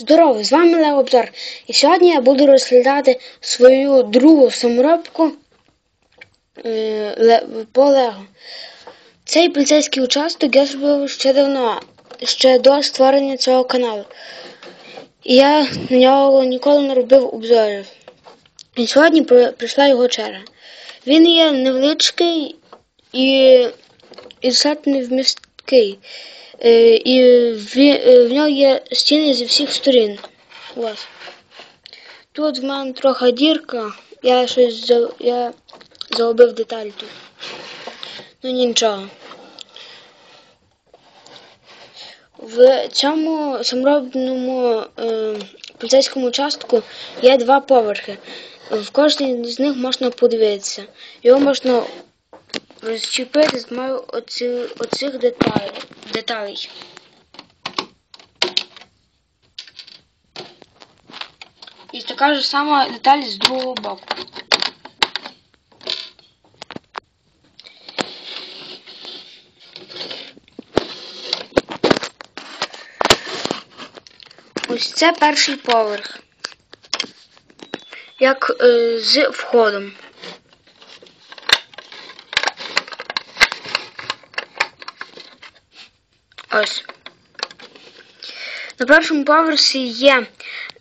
Здорово, з вами Лео Обзор. І сьогодні я буду розглядати свою другу саморобку е, по Лего. Цей поліцейський участок я зробив ще давно, ще до створення цього каналу. І я на нього ніколи не робив обзорів. І сьогодні прийшла його черга. Він є невеличкий і, і достатньо невмісткий. Е, і в, е, в нього є стіни зі всіх сторін. Ось. Тут в мене трохи дірка, я щось я загубив деталь тут. Ну нічого. В цьому саморобному е, поліцейському участку є два поверхи. В кожній з них можна подивитися. Його можна розчепити з допомогою оці, оцих деталей. деталей. І така ж сама деталь з другого боку. Ось це перший поверх. Як е, з входом. Ось. На першому поверсі є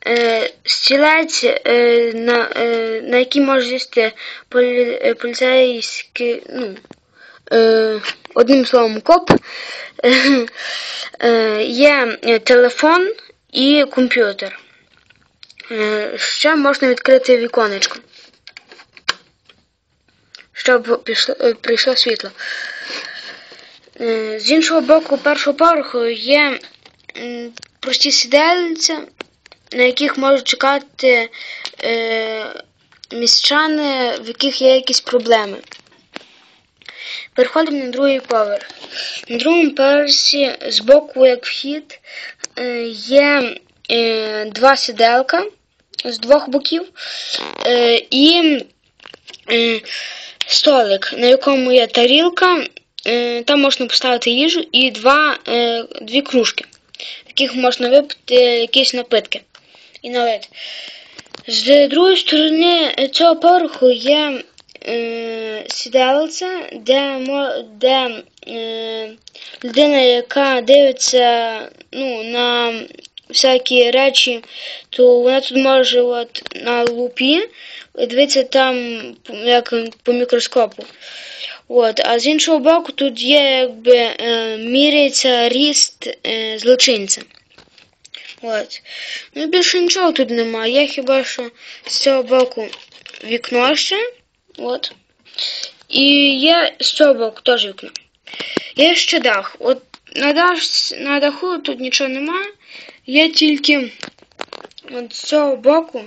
е, стілець, е, на, е, на який може сісти полі, е, поліцейський, ну, е, одним словом, коп. Е, є е, телефон і комп'ютер. Е, ще можна відкрити віконечко, щоб е, прийшло світло. Е, З іншого боку, першого поверху є прості сідельця, на яких можуть чекати е, міщани, в яких є якісь проблеми. Переходимо на другий поверх. На другому поверсі з боку, як вхід, е, є два сіделка з двох боків і столик, на якому є тарілка. Е, Там можна поставити їжу і два, е, дві кружки, в яких можна випити якісь напитки і налити. З другої сторони цього поверху є е, сідалиця, де, де е, людина, яка дивиться ну, на всякі речі, то вона тут може от, на лупі дивитися там як по мікроскопу. От, а з іншого боку, тут є якби е, міряється ріст е, злочинця. От. Ну більше нічого тут немає. Є хіба що з цього боку вікно ще. От. І є з цього боку теж вікно. Є ще дах. От на, дах, на даху тут нічого немає. Є тільки от з цього боку.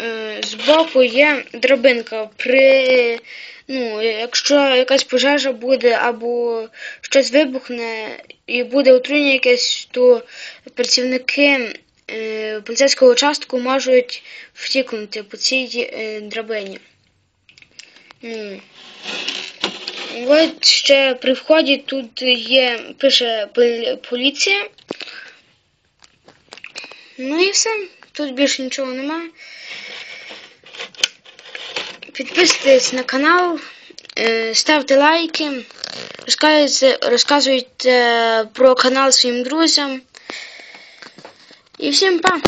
Е, з боку є драбинка. При, ну, якщо якась пожежа буде або щось вибухне і буде отруєння якесь, то працівники е, поліцейського участку можуть втікнути по цій е, драбині. От ще при вході тут є, пише поліція. Ну і все. Тут більше нічого немає. Підписуйтесь на канал, е, ставте лайки, розказуйте, про канал своїм друзям. І всім па!